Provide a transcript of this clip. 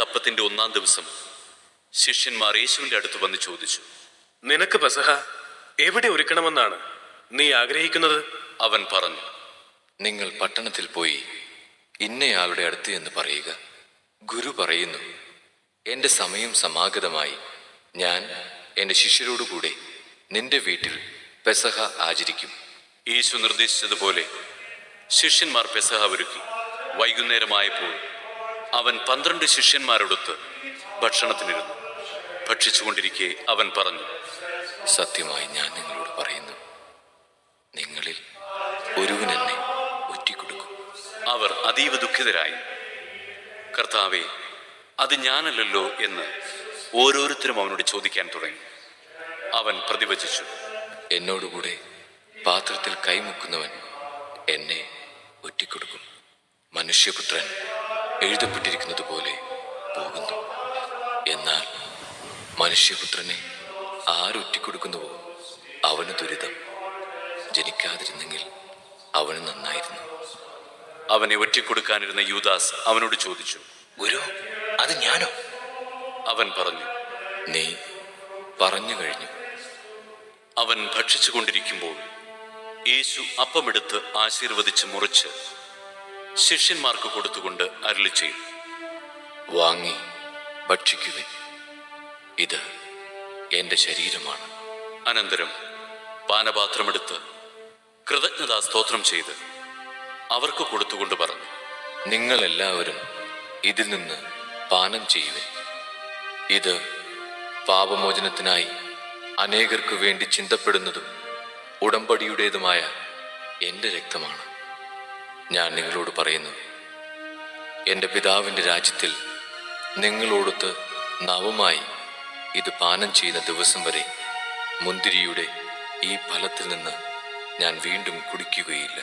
അപ്പത്തിന്റെ ഒന്നാം ദിവസം ശിഷ്യന്മാർ യേശുവിന്റെ അടുത്ത് വന്ന് ചോദിച്ചു നിനക്ക് പെസഹ എവിടെ ഒരുക്കണമെന്നാണ് നീ ആഗ്രഹിക്കുന്നത്? അവൻ പറഞ്ഞു നിങ്ങൾ പട്ടണത്തിൽ പോയി ഇന്നയാളുടെ അടുത്ത് എന്ന് പറയുക. ഗുരു പറയുന്നു എന്റെ സമയം സമാഗതമായി. ഞാൻ എന്റെ ശിഷ്യരോടുകൂടെ നിന്റെ വീട്ടിൽ പെസഹ ആചരിക്കും. യേശു നിർദ്ദേശിച്ചതുപോലെ ശിഷ്യന്മാർ പെസഹ ഒരുക്കി. വൈകുന്നേരമായപ്പോൾ അവൻ പന്ത്രണ്ട് ശിഷ്യന്മാരോടൊത്ത് ഭക്ഷണത്തിനിരുന്നു. ഭക്ഷിച്ചുകൊണ്ടിരിക്കെ അവൻ പറഞ്ഞു സത്യമായി ഞാൻ നിങ്ങളോട് പറയുന്നു നിങ്ങളിൽ ഒരുവൻ എന്നെ ഒറ്റിക്കൊടുക്കും. അവർ അതീവ ദുഃഖിതരായി കർത്താവെ അത് ഞാനല്ലല്ലോ എന്ന് ഓരോരുത്തരും അവനോട് ചോദിക്കാൻ തുടങ്ങി. അവൻ പ്രതിവചിച്ചു എന്നോടുകൂടെ പാത്രത്തിൽ കൈമുക്കുന്നവൻ എന്നെ ഒറ്റിക്കൊടുക്കും. മനുഷ്യപുത്രൻ എഴുതപ്പെട്ടിരിക്കുന്നത് പോലെ പോകുന്നു. എന്നാൽ മനുഷ്യപുത്രനെ ആരൊറ്റിക്കൊടുക്കുന്നുവോ അവന് ദുരിതം. ജനിക്കാതിരുന്നെങ്കിൽ അവന് നന്നായിരുന്നു. അവനെ ഒറ്റിക്കൊടുക്കാനിരുന്ന യൂദാസ് അവനോട് ചോദിച്ചു ഗുരു അത് ഞാനോ? അവൻ പറഞ്ഞു നീ പറഞ്ഞു കഴിഞ്ഞു. അവൻ ഭക്ഷിച്ചുകൊണ്ടിരിക്കുമ്പോൾ യേശു അപ്പമെടുത്ത് ആശീർവദിച്ച് മുറിച്ച് ശിഷ്യന്മാർക്ക് കൊടുത്തുകൊണ്ട് അരുളി ചെയ്തു വാങ്ങി ഭക്ഷിക്കുവിൻ. ഇത് എന്റെ ശരീരമാണ്. അനന്തരം പാനപാത്രമെടുത്ത് കൃതജ്ഞതാ സ്തോത്രം ചെയ്ത് അവർക്ക് കൊടുത്തുകൊണ്ട് പറഞ്ഞു നിങ്ങൾ എല്ലാവരും ഇതിൽ നിന്ന് പാനം ചെയ്യുവിൻ. ഇത് പാപമോചനത്തിനായി അനേകർക്ക് വേണ്ടി ചിന്തപ്പെടുന്നതും ഉടമ്പടിയുടേതുമായ എന്റെ രക്തമാണ്. ഞാൻ നിങ്ങളോട് പറയുന്നു. എന്റെ പിതാവിന്റെ രാജ്യത്തിൽ നിങ്ങളോടൊത്ത് നവമായി ഇത് പാനം ചെയ്യുന്ന ദിവസം വരെ മുന്തിരിയുടെ ഈ ഫലത്തിൽ നിന്ന് ഞാൻ വീണ്ടും കുടിക്കുകയില്ല.